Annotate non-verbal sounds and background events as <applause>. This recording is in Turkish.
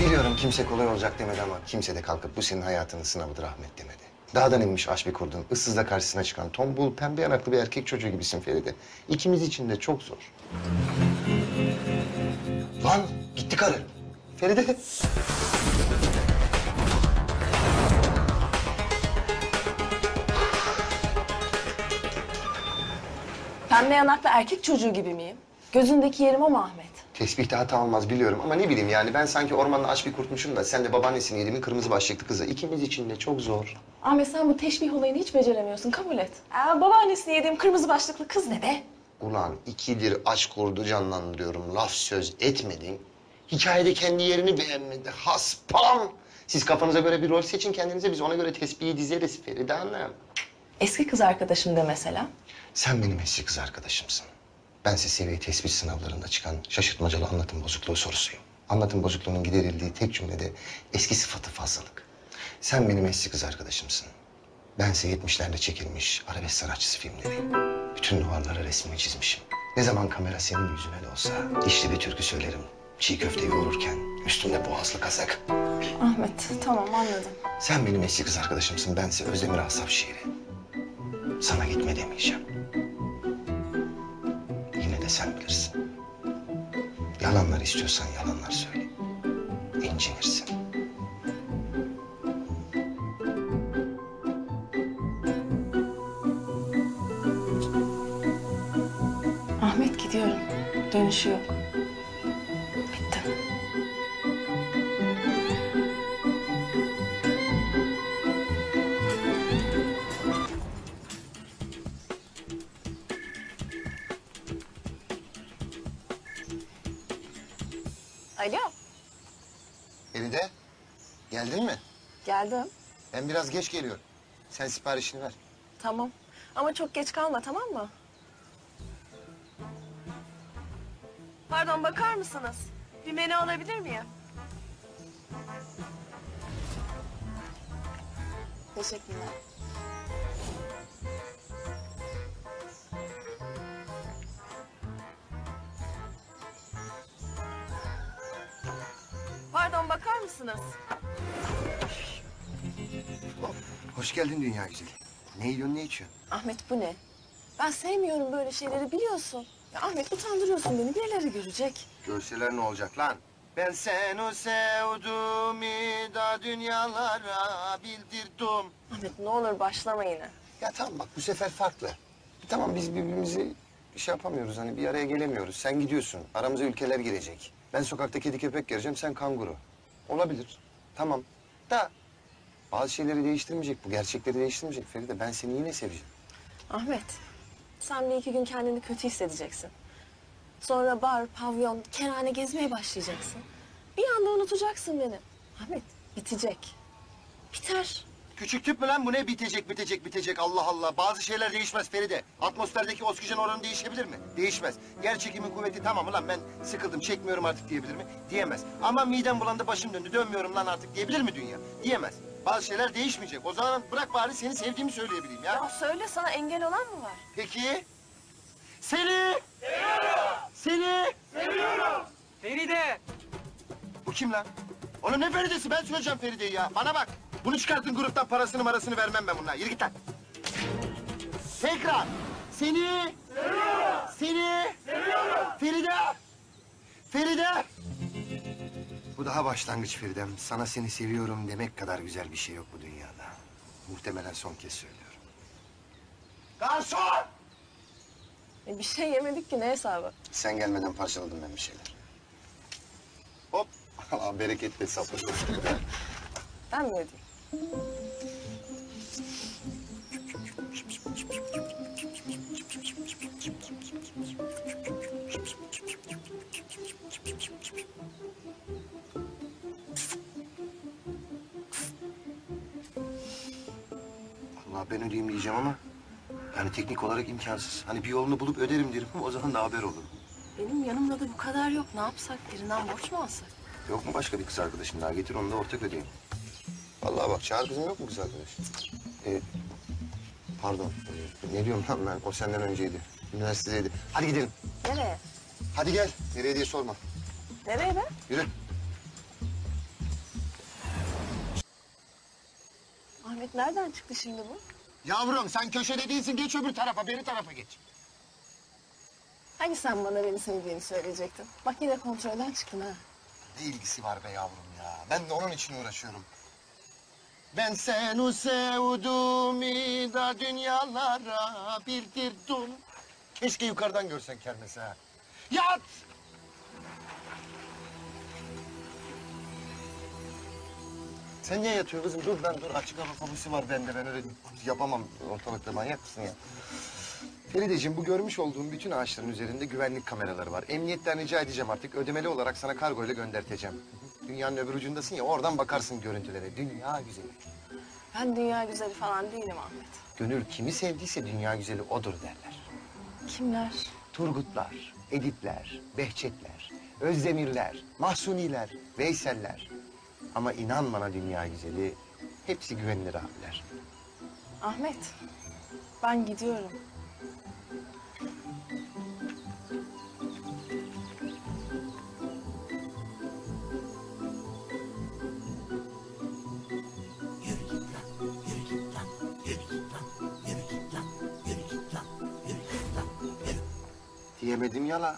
Biliyorum kimse kolay olacak demedi ama kimse de kalkıp bu senin hayatının sınavıdır Ahmet demedi. Dağdan inmiş aş bir kurdun, ıssızla karşısına çıkan tombul, pembe yanaklı bir erkek çocuğu gibisin Feride. İkimiz için de çok zor. Lan gitti karı. Feride. Pembe yanaklı erkek çocuğu gibi miyim? Gözündeki yerim o mu Ahmet? Tesbihte hata olmaz biliyorum ama ne bileyim yani ben sanki ormanda aç bir kurtmuşum da sen de babaannesini yediğimin kırmızı başlıklı kızı. İkimiz için de çok zor. Ahmet sen bu teşbih olayını hiç beceremiyorsun kabul et. Aa, babaannesini yediğim kırmızı başlıklı kız ne be? Ulan ikidir aşk kurdu canlandırıyorum. Laf söz etmedin. Hikayede kendi yerini beğenmedi. Haspam. Siz kafanıza göre bir rol seçin kendinize. Biz ona göre tespihi dizeriz Feride Hanım. Eski kız arkadaşım de mesela. Sen benim eski kız arkadaşımsın. Ben size seviye tespit sınavlarında çıkan şaşırtmacalı anlatım bozukluğu sorusuyum. Anlatım bozukluğunun giderildiği tek cümlede eski sıfatı fazlalık. Sen benim eski kız arkadaşımsın. Bense yetmişlerde çekilmiş arabesk sanatçısı filmleri. Bütün duvarlara resmini çizmişim. Ne zaman kamera senin yüzüne de olsa dişli bir türkü söylerim. Çiğ köfte yoğururken üstümde boğazlı kazak. Ahmet tamam anladım. Sen benim eski kız arkadaşımsın. Bense Özdemir Asaf şiiri. Sana gitme demeyeceğim. De sen bilirsin. Yalanlar istiyorsan yalanlar söyle. İncinirsin. Ahmet gidiyorum. Dönüşü yok. Alo, Feride, geldin mi? geldim. Ben biraz geç geliyorum. Sen siparişini ver. Tamam. Ama çok geç kalma tamam mı? Pardon bakar mısınız? Bir menü alabilir miyim? Teşekkürler. Bakar mısınız? Hoş geldin dünya güzeli. Ne yiyorsun, ne içiyorsun? Ahmet bu ne? Ben sevmiyorum böyle şeyleri biliyorsun. Ya Ahmet utandırıyorsun beni birileri görecek. Görseler ne olacak lan? Ben seni sevdim da dünyalara bildirdim. Ahmet ne olur başlama yine. Ya tamam bak bu sefer farklı. Tamam biz birbirimizi şey yapamıyoruz hani bir araya gelemiyoruz. Sen gidiyorsun aramıza ülkeler girecek. Ben sokakta kedi köpek göreceğim sen kanguru. Olabilir. Tamam. Da bazı şeyleri değiştirmeyecek bu gerçekleri değiştirmeyecek Feride. Ben seni yine seveceğim. Ahmet, sen bir iki gün kendini kötü hissedeceksin. Sonra bar, pavyon, kerhane gezmeye başlayacaksın. Bir anda unutacaksın beni. Ahmet, bitecek. Biter. Küçük tüp mü lan bu ne bitecek bitecek bitecek Allah Allah. Bazı şeyler değişmez Feride. Atmosferdeki oksijen oranı değişebilir mi? Değişmez. Yer çekimin kuvveti tamam lan ben sıkıldım çekmiyorum artık diyebilir mi? Diyemez. Ama midem bulandı başım döndü dönmüyorum lan artık diyebilir mi dünya? Diyemez. Bazı şeyler değişmeyecek. O zaman bırak bari seni sevdiğimi söyleyebileyim ya. Ya söyle sana engel olan mı var? Peki. Seni. Seviyorum. Seni. Feride! Bu kim lan? Oğlum ne Feride'si? Ben söyleyeceğim Feride'yi ya. Bana bak. Bunu çıkartın gruptan parasını marasını vermem ben bunlara. Yürü git lan. Tekrar. Seni. Seviyorum. Seni. Seviyorum. Feride. Feride. Bu daha başlangıç Feridem. Sana seni seviyorum demek kadar güzel bir şey yok bu dünyada. Muhtemelen son kez söylüyorum. Garson! E, bir şey yemedik ki ne hesabı? Sen gelmeden parçaladım ben bir şeyler. Hop. <laughs> Allah bereket ve saplı Ben mi ödeyeyim? Allah ben ödeyeyim diyeceğim ama... Yani teknik olarak imkansız. Hani bir yolunu bulup öderim derim o zaman da haber olur. Benim yanımda da bu kadar yok. Ne yapsak? Birinden borç mu alsak? Yok mu başka bir kız arkadaşın daha? Getir onu da ortak ödeyeyim. Vallahi bak Çağrı bizim yok mu kız arkadaş? Ee, pardon. Ee, ne diyorum lan ben? O senden önceydi. Üniversitedeydi. Hadi gidelim. Nereye? Hadi gel. Nereye diye sorma. Nereye be? Yürü. Ahmet nereden çıktı şimdi bu? Yavrum sen köşede değilsin. Geç öbür tarafa, beri tarafa geç. Hani sen bana beni sevdiğini söyleyecektin? Bak yine kontrolden çıktın ha. Ne ilgisi var be yavrum ya? Ben de onun için uğraşıyorum. Ben seni sevdim da dünyalara bildirdim. Keşke yukarıdan görsen kermesi ha. Yat! Sen niye yatıyorsun kızım? Dur ben dur. Açık hava fobisi var bende. Ben öyle yapamam ortalıkta. Manyak mısın ya? Ferideciğim bu görmüş olduğum bütün ağaçların üzerinde güvenlik kameraları var. Emniyetten rica edeceğim artık. Ödemeli olarak sana kargo ile gönderteceğim. Dünyanın öbür ucundasın ya oradan bakarsın görüntülere. Dünya güzeli. Ben dünya güzeli falan değilim Ahmet. Gönül kimi sevdiyse dünya güzeli odur derler. Kimler? Turgutlar, Edipler, Behçetler, Özdemirler, Mahsuniler, Veyseller. Ama inan bana dünya güzeli hepsi güvenilir abiler. Ahmet, ben gidiyorum. Diyemedim yala.